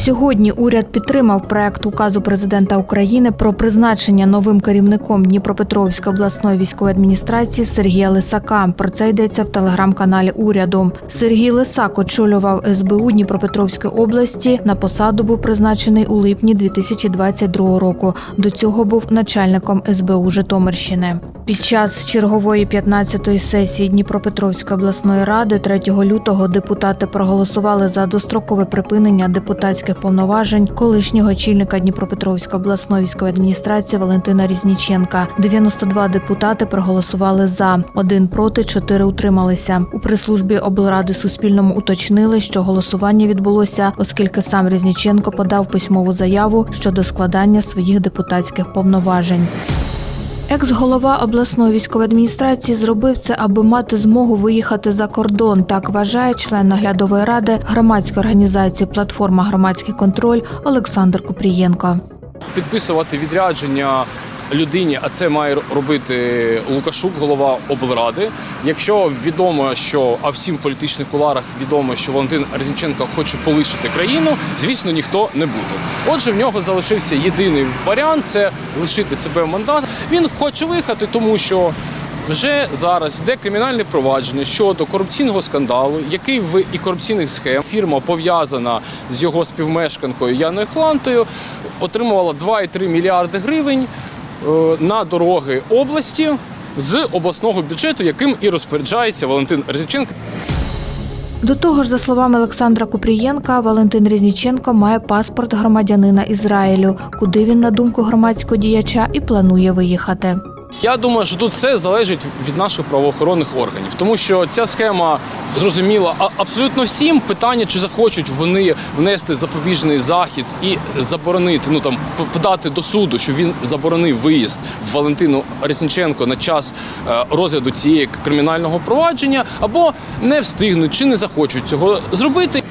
Сьогодні уряд підтримав проект указу президента України про призначення новим керівником Дніпропетровської обласної військової адміністрації Сергія Лисака. Про це йдеться в телеграм-каналі уряду. Сергій Лисак очолював СБУ Дніпропетровської області. На посаду був призначений у липні 2022 року. До цього був начальником СБУ Житомирщини. Під час чергової 15-ї сесії Дніпропетровської обласної ради 3 лютого депутати проголосували за дострокове припинення депутатських повноважень колишнього очільника Дніпропетровської обласної військової адміністрації Валентина Різніченка. 92 депутати проголосували за, один проти, чотири утрималися. У прес-службі облради Суспільному уточнили, що голосування відбулося, оскільки сам Різніченко подав письмову заяву щодо складання своїх депутатських повноважень. Екс-голова обласної військової адміністрації зробив це, аби мати змогу виїхати за кордон. Так вважає член наглядової ради громадської організації Платформа громадський контроль Олександр Купрієнко. підписувати відрядження людині, а це має робити Лукашук, голова облради. Якщо відомо, що а всім політичних куларах відомо, що Валентин Резніченко хоче полишити країну, звісно, ніхто не буде. Отже, в нього залишився єдиний варіант це лишити себе мандат. Він хоче виїхати, тому що. Вже зараз йде кримінальне провадження щодо корупційного скандалу, який в і корупційних схем фірма пов'язана з його співмешканкою Яною Хлантою, отримувала 2,3 мільярди гривень на дороги області з обласного бюджету, яким і розпоряджається Валентин Резніченко. До того ж, за словами Олександра Купрієнка, Валентин Різніченко має паспорт громадянина Ізраїлю, куди він, на думку громадського діяча, і планує виїхати. Я думаю, що тут все залежить від наших правоохоронних органів, тому що ця схема зрозуміла абсолютно всім. Питання, чи захочуть вони внести запобіжний захід і заборонити, ну там подати до суду, що він заборонив виїзд в Валентину Резніченко на час е, розгляду цієї кримінального провадження, або не встигнуть чи не захочуть цього зробити.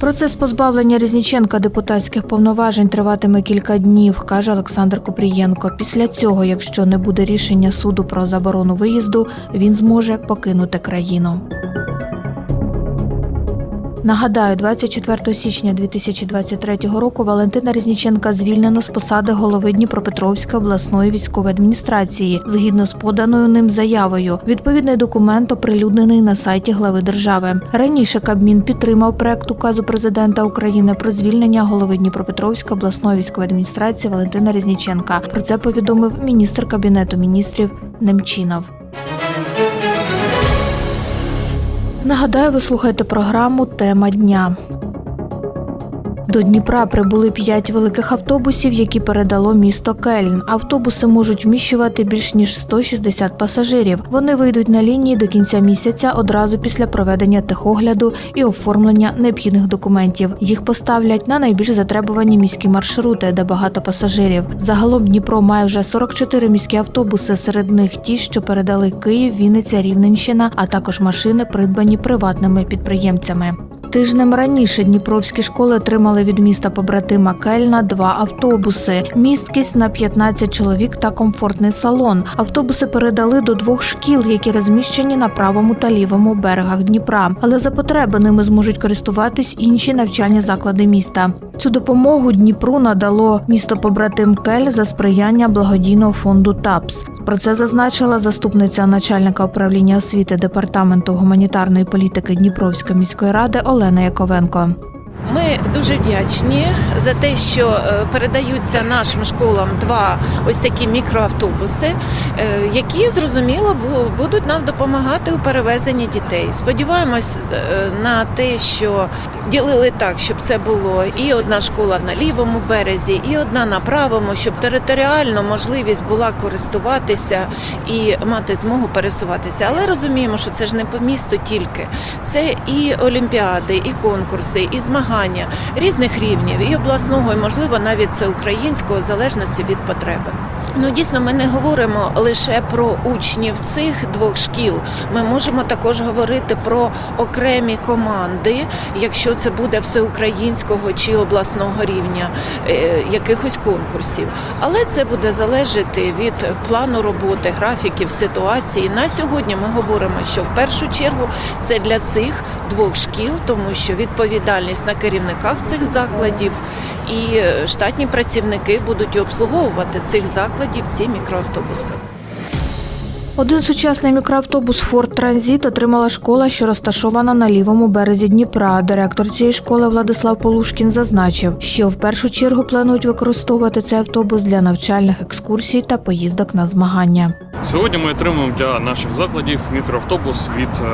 Процес позбавлення Різніченка депутатських повноважень триватиме кілька днів, каже Олександр Купрієнко. Після цього, якщо не буде рішення суду про заборону виїзду, він зможе покинути країну. Нагадаю, 24 січня 2023 року Валентина Різніченка звільнено з посади голови Дніпропетровської обласної військової адміністрації згідно з поданою ним заявою. Відповідний документ оприлюднений на сайті глави держави. Раніше Кабмін підтримав проект указу президента України про звільнення голови Дніпропетровської обласної військової адміністрації Валентина Різніченка. Про це повідомив міністр кабінету міністрів Немчінов. Нагадаю, ви слухаєте програму Тема дня. До Дніпра прибули п'ять великих автобусів, які передало місто Кельн. Автобуси можуть вміщувати більш ніж 160 пасажирів. Вони вийдуть на лінії до кінця місяця одразу після проведення техогляду і оформлення необхідних документів. Їх поставлять на найбільш затребувані міські маршрути, де багато пасажирів. Загалом Дніпро має вже 44 міські автобуси. Серед них ті, що передали Київ, Вінниця, Рівненщина, а також машини, придбані приватними підприємцями. Тижнем раніше дніпровські школи отримали від міста побратима Кельна два автобуси. Місткість на 15 чоловік та комфортний салон. Автобуси передали до двох шкіл, які розміщені на правому та лівому берегах Дніпра. Але за потреби ними зможуть користуватись інші навчальні заклади міста. Цю допомогу Дніпру надало місто побратим Кель за сприяння благодійного фонду ТАПС. Про це зазначила заступниця начальника управління освіти департаменту гуманітарної політики Дніпровської міської ради Олена Яковенко. Ми дуже вдячні за те, що е, передаються нашим школам два ось такі мікроавтобуси, е, які зрозуміло будуть нам допомагати у перевезенні дітей. Сподіваємось е, на те, що ділили так, щоб це було і одна школа на лівому березі, і одна на правому, щоб територіально можливість була користуватися і мати змогу пересуватися. Але розуміємо, що це ж не по місту тільки. Це і олімпіади, і конкурси, і змагання різних рівнів, і обласного, і можливо навіть всеукраїнського, в залежності від потреби. Ну, дійсно, ми не говоримо лише про учнів цих двох шкіл. Ми можемо також говорити про окремі команди, якщо це буде всеукраїнського чи обласного рівня е, якихось конкурсів. Але це буде залежати від плану роботи, графіків, ситуації. На сьогодні ми говоримо, що в першу чергу це для цих двох шкіл, тому що відповідальність на керівниках цих закладів і штатні працівники будуть обслуговувати цих закладів ці мікроавтобуси. Один сучасний мікроавтобус Форд Транзит отримала школа, що розташована на лівому березі Дніпра. Директор цієї школи Владислав Полушкін зазначив, що в першу чергу планують використовувати цей автобус для навчальних екскурсій та поїздок на змагання. Сьогодні ми отримуємо для наших закладів мікроавтобус від е,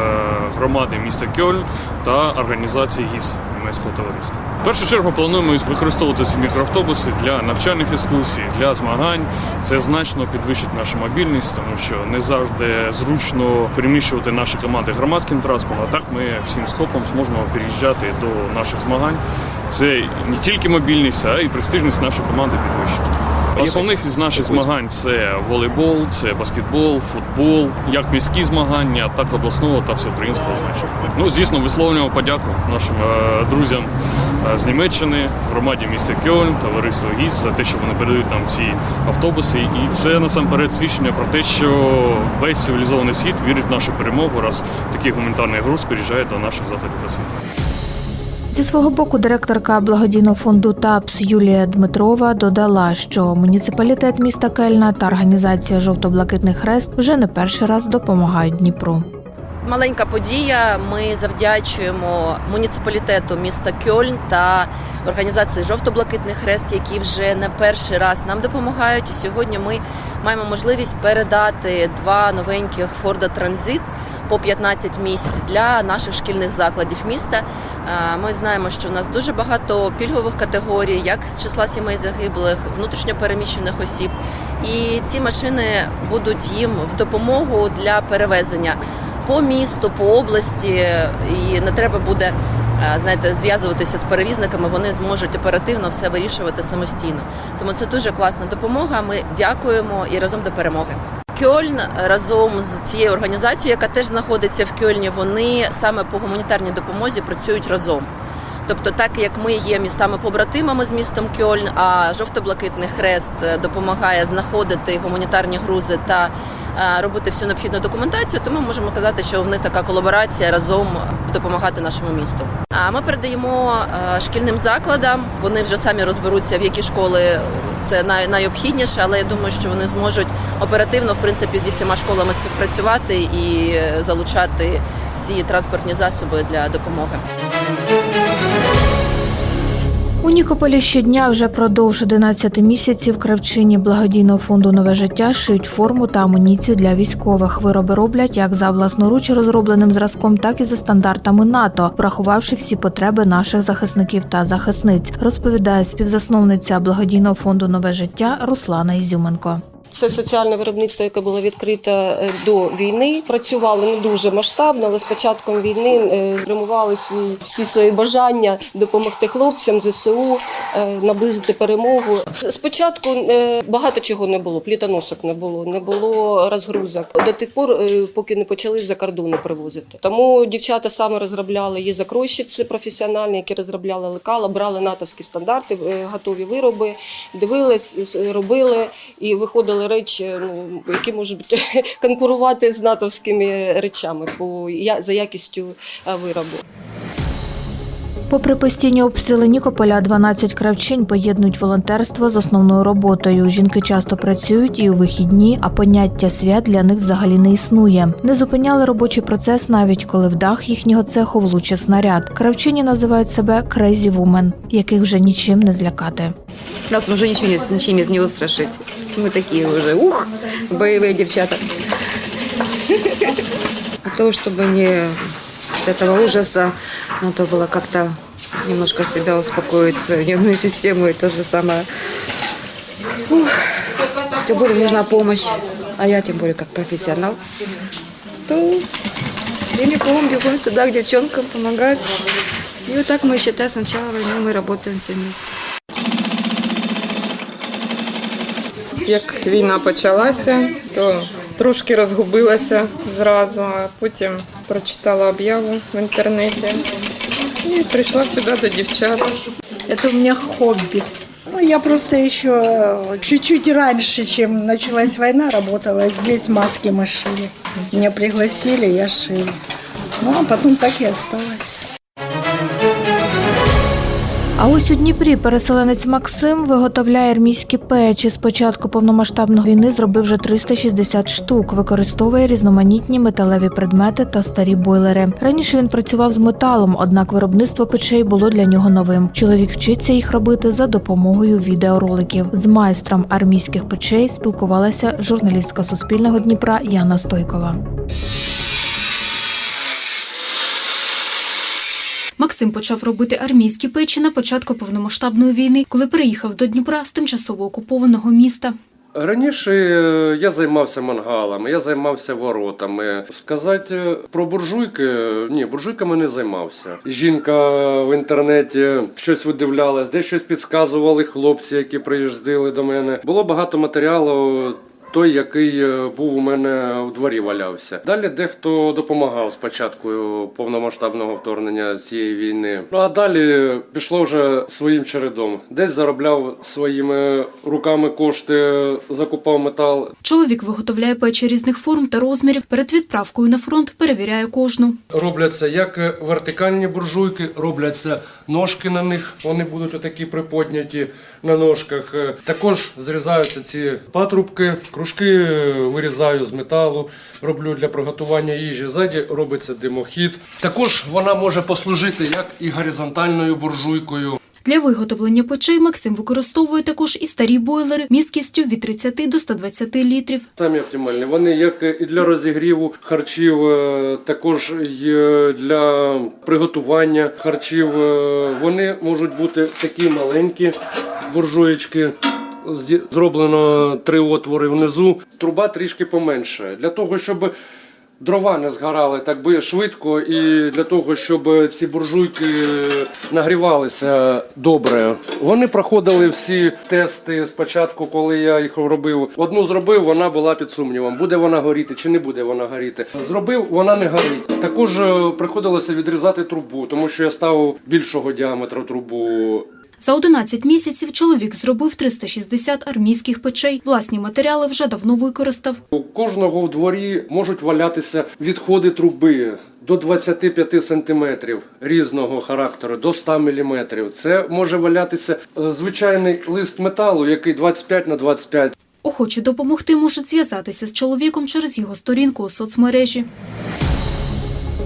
громади міста Кьольн та організації ГІС німецького товариства. В першу чергу плануємо використовувати ці мікроавтобуси для навчальних екскурсій, для змагань. Це значно підвищить нашу мобільність, тому що не завжди зручно переміщувати наші команди громадським транспортом. А так ми всім скопом зможемо переїжджати до наших змагань. Це не тільки мобільність, а й престижність нашої команди підвищить. Основних із наших змагань це волейбол, це баскетбол, футбол, як міські змагання, так обласного та всеукраїнського значення. Ну, звісно, висловлюємо подяку нашим е, друзям е, з Німеччини, громаді міста Кьольн, товариству ГІС за те, що вони передають нам ці автобуси. І це насамперед свідчення про те, що весь цивілізований світ вірить в нашу перемогу, раз такий гуманітарний груз переїжджає до наших закладів освіти. Зі свого боку, директорка благодійного фонду ТАПС Юлія Дмитрова додала, що муніципалітет міста Кельна та організація Жовто-Блакитний Хрест вже не перший раз допомагають Дніпру. Маленька подія. Ми завдячуємо муніципалітету міста Кьольн та організації Жовто-Блакитний Хрест, які вже не перший раз нам допомагають. І сьогодні ми маємо можливість передати два новеньких Форда Транзит по 15 місць для наших шкільних закладів міста. Е, Ми знаємо, що в нас дуже багато пільгових категорій, як з числа сімей загиблих, внутрішньопереміщених осіб. І ці машини будуть їм в допомогу для перевезення по місту, по області, і не треба буде е, знаєте, зв'язуватися з перевізниками. Вони зможуть оперативно все вирішувати самостійно. Тому це дуже класна допомога. Ми дякуємо і разом до перемоги. Кьольн разом з цією організацією, яка теж знаходиться в Кьольні, вони саме по гуманітарній допомозі працюють разом. Тобто, так як ми є містами-побратимами з містом Кьольн, а жовто-блакитний хрест е, допомагає знаходити гуманітарні грузи та робити всю необхідну документацію, то ми можемо казати, що в них така колаборація разом допомагати нашому місту. А ми передаємо е, шкільним закладам. Вони вже самі розберуться, в які школи це найобхідніше, але я думаю, що вони зможуть оперативно в принципі зі всіма школами співпрацювати і е, залучати ці транспортні засоби для допомоги. У Нікополі щодня вже продовж 11 місяців кравчині благодійного фонду Нове життя шиють форму та амуніцію для військових. Вироби роблять як за власноруч розробленим зразком, так і за стандартами НАТО, врахувавши всі потреби наших захисників та захисниць, розповідає співзасновниця благодійного фонду Нове життя Руслана Ізюменко. Це соціальне виробництво, яке було відкрите е, до війни. Працювали не дуже масштабно, але з початком війни е, спрямували свої всі свої бажання допомогти хлопцям ЗСУ, е, наблизити перемогу. Спочатку багато чого не було, плітоносок не було, не було розгрузок до тих пор, поки не почали з-за кордону привозити. Тому дівчата саме розробляли є закройщиці професіональні, які розробляли лекала, брали натовські стандарти, готові вироби, дивились, робили і виходили речі, ну які можуть бути, конкурувати з натовськими речами по я за якістю е, виробу. Попри постійні обстріли Нікополя, 12 кравчинь поєднують волонтерство з основною роботою. Жінки часто працюють і у вихідні, а поняття свят для них взагалі не існує. Не зупиняли робочий процес навіть коли в дах їхнього цеху влучив снаряд. Кравчині називають себе Crazy Woman, яких вже нічим не злякати. Нас ничего не, ничем не устрашить. Мы такие уже, ух, боевые девчата. Для того, чтобы не от этого ужаса, надо было как-то немножко себя успокоить, свою нервную систему и то же самое. Ух, тем более нужна помощь, а я тем более как профессионал, то бегом, бегом сюда к девчонкам помогать. И вот так мы, считай, с начала войны мы работаем все вместе. як війна почалася, то трошки розгубилася зразу, а потім прочитала об'яву в інтернеті і прийшла сюди до дівчат. Это у меня хобби. Ну, я просто еще э, чуть-чуть раньше, чем началась война, работала здесь, маски мы шили. Меня пригласили, я шила. Ну, а потом так и осталось. А ось у Дніпрі переселенець Максим виготовляє армійські печі. З початку повномасштабної війни зробив вже 360 штук, використовує різноманітні металеві предмети та старі бойлери. Раніше він працював з металом, однак виробництво печей було для нього новим. Чоловік вчиться їх робити за допомогою відеороликів. З майстром армійських печей спілкувалася журналістка Суспільного Дніпра Яна Стойкова. Максим почав робити армійські печі на початку повномасштабної війни, коли переїхав до Дніпра з тимчасово окупованого міста. Раніше е, я займався мангалами, я займався воротами. Сказати е, про буржуйки, ні, буржуйками не займався. Жінка в інтернеті щось видивлялась, де щось підказували хлопці, які приїздили до мене. Було багато матеріалу. Той, який е, був у мене в дворі валявся. Далі дехто допомагав спочатку повномасштабного вторгнення цієї війни. Ну а далі пішло вже своїм чередом. Десь заробляв своїми руками кошти, закупав метал. Чоловік виготовляє печі різних форм та розмірів. Перед відправкою на фронт перевіряє кожну. Робляться як вертикальні буржуйки, робляться ножки на них. Вони будуть отакі приподняті на ножках. Також зрізаються ці патрубки, кружки вирізаю з металу, роблю для приготування їжі. Ззаді робиться димохід. Також вона може послужити як і горизонтальною буржуйкою. Для виготовлення печей Максим використовує також і старі бойлери місткістю від 30 до 120 літрів. Самі оптимальні. Вони як і для розігріву харчів, е, також і для приготування харчів. Е, Вони можуть бути такі маленькі буржуєчки. Зроблено три отвори внизу. Труба трішки поменше. Для того, щоб дрова не згорали так би швидко, і для того, щоб ці буржуйки нагрівалися добре. Вони проходили всі тести спочатку, коли я їх робив. Одну зробив, вона була під сумнівом, буде вона горіти чи не буде вона горіти. Зробив, вона не горить. Також е, приходилося відрізати трубу, тому що я ставив більшого діаметру трубу. За 11 місяців чоловік зробив 360 армійських печей. Власні матеріали вже давно використав. У кожного в дворі можуть валятися відходи труби до 25 сантиметрів різного характеру, до 100 міліметрів. Це може валятися е, звичайний лист металу, який 25 на 25. Охочі допомогти можуть зв'язатися з чоловіком через його сторінку у соцмережі.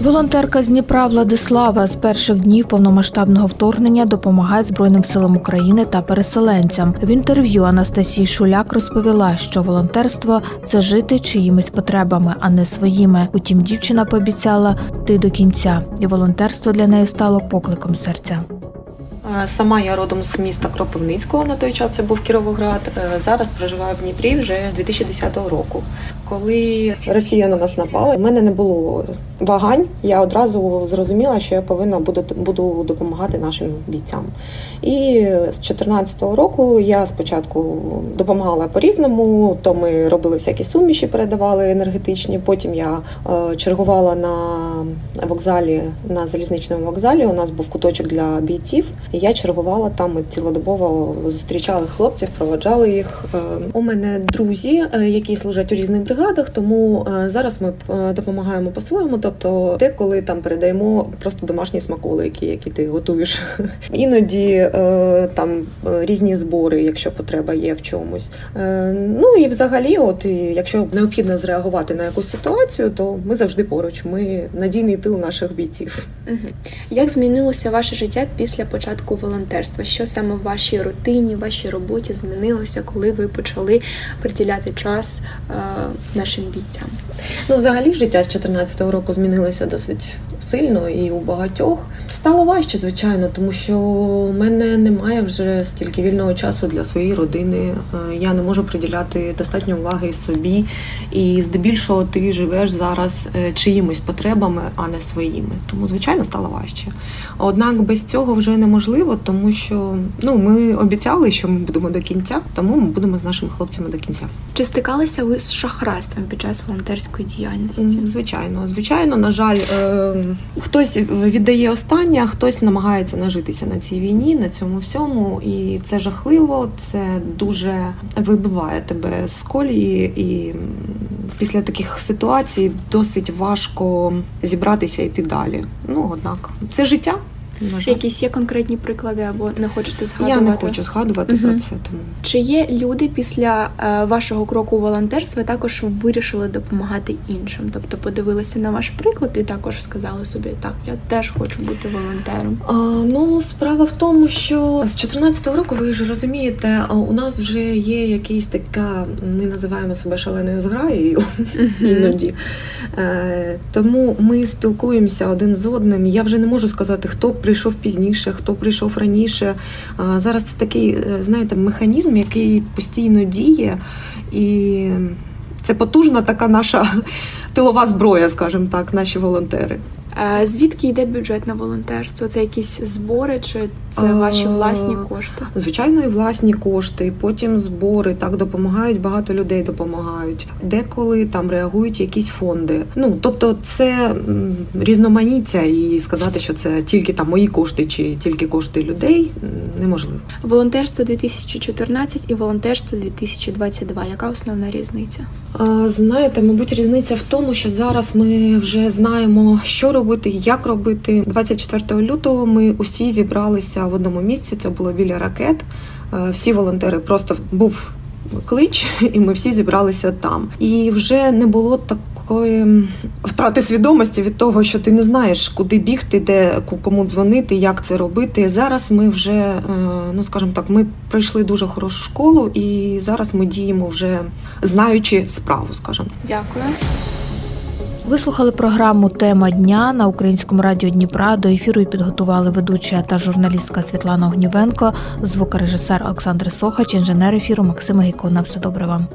Волонтерка з Дніпра Владислава з перших днів повномасштабного вторгнення допомагає Збройним силам України та переселенцям. В інтерв'ю Анастасії Шуляк розповіла, що волонтерство це жити чиїмись потребами, а не своїми. Утім, дівчина пообіцяла йти до кінця, і волонтерство для неї стало покликом серця. Сама я родом з міста Кропивницького, на той час це був Кіровоград. Е, Зараз проживаю в Дніпрі вже з 2010 року. Коли Росія на нас напала, в мене не було вагань. Я одразу зрозуміла, що я повинна буду, буду допомагати нашим бійцям. І з 2014 року я спочатку допомагала по-різному. То ми робили всякі суміші, передавали енергетичні. Потім я е, чергувала на вокзалі на залізничному вокзалі. У нас був куточок для бійців. І я чергувала там. Ми цілодобово зустрічали хлопців, проводжали їх. Е, У мене друзі, е, які служать у різних бригадах, тому е, зараз ми е, допомагаємо по-своєму. Тобто, деколи там передаємо просто домашні смаколики, які ти готуєш. Іноді е, там різні збори, якщо потреба є в чомусь. Ну і взагалі, от якщо необхідно зреагувати на якусь ситуацію, то ми завжди поруч. Ми надійний тил наших бійців. Як змінилося ваше життя після початку волонтерства? Що саме в вашій рутині, вашій роботі змінилося, коли ви почали приділяти час нашим бійцям? Ну, взагалі, життя з 2014 року змінилося досить сильно і у багатьох. Стало важче, звичайно, тому що в мене немає вже стільки вільного часу для своєї родини. Е, Я не можу приділяти достатньо уваги собі. І здебільшого ти живеш зараз е, чиїмись потребами, а не своїми. Тому, звичайно, стало важче. Однак без цього вже неможливо, тому що ну ми обіцяли, що ми будемо до кінця, тому ми будемо з нашими хлопцями до кінця. Чи стикалися ви з шахрайством під час волонтерської діяльності? Звичайно, звичайно, на жаль, е, хтось віддає останнє, а хтось намагається нажитися на цій війні, на цьому всьому, і це жахливо. Це дуже вибиває тебе з колії, і після таких ситуацій досить важко зібратися і йти далі. Ну однак, це життя. На. Якісь є конкретні приклади або не хочете згадувати? Я не хочу згадувати Мгм. про це, тому Чи є люди після е, вашого кроку у волонтерстві також вирішили допомагати іншим? Тобто подивилися на ваш приклад і також сказали собі, так, я теж хочу бути волонтером. А, ну, справа в тому, що з 14-го року, ви ж розумієте, у нас вже є якийсь така, ми називаємо себе шаленою зграєю іноді. Е, тому ми спілкуємося один з одним. Я вже не можу сказати, хто прийшов пізніше, хто прийшов раніше. Зараз це такий, е, знаєте, механізм, який постійно діє, і це потужна така наша тилова зброя, скажімо так, наші волонтери. Звідки йде бюджет на волонтерство? Це якісь збори, чи це ваші власні кошти? Звичайно, і власні кошти, потім збори так допомагають. Багато людей допомагають. Деколи там реагують якісь фонди. Ну тобто, це різноманіття, і сказати, що це тільки там мої кошти чи тільки кошти людей неможливо. Волонтерство 2014 і волонтерство 2022. Яка основна різниця? Знаєте, мабуть, різниця в тому, що зараз ми вже знаємо, що робити, як робити. 24 лютого ми усі зібралися в одному місці. Це було біля ракет. Е, Всі волонтери просто був клич, і ми всі зібралися там. І вже не було такої втрати свідомості від того, що ти не знаєш, куди бігти, де кому дзвонити, як це робити. Зараз ми вже, е, ну скажімо так, ми пройшли дуже хорошу школу, і зараз ми діємо вже знаючи справу, скажімо. Дякую. Ви слухали програму Тема дня на українському радіо Дніпра. До ефіру її підготували ведуча та журналістка Світлана Огнівенко, звукорежисер Олександр Сохач, інженер ефіру Максима Гікона. Все добре вам.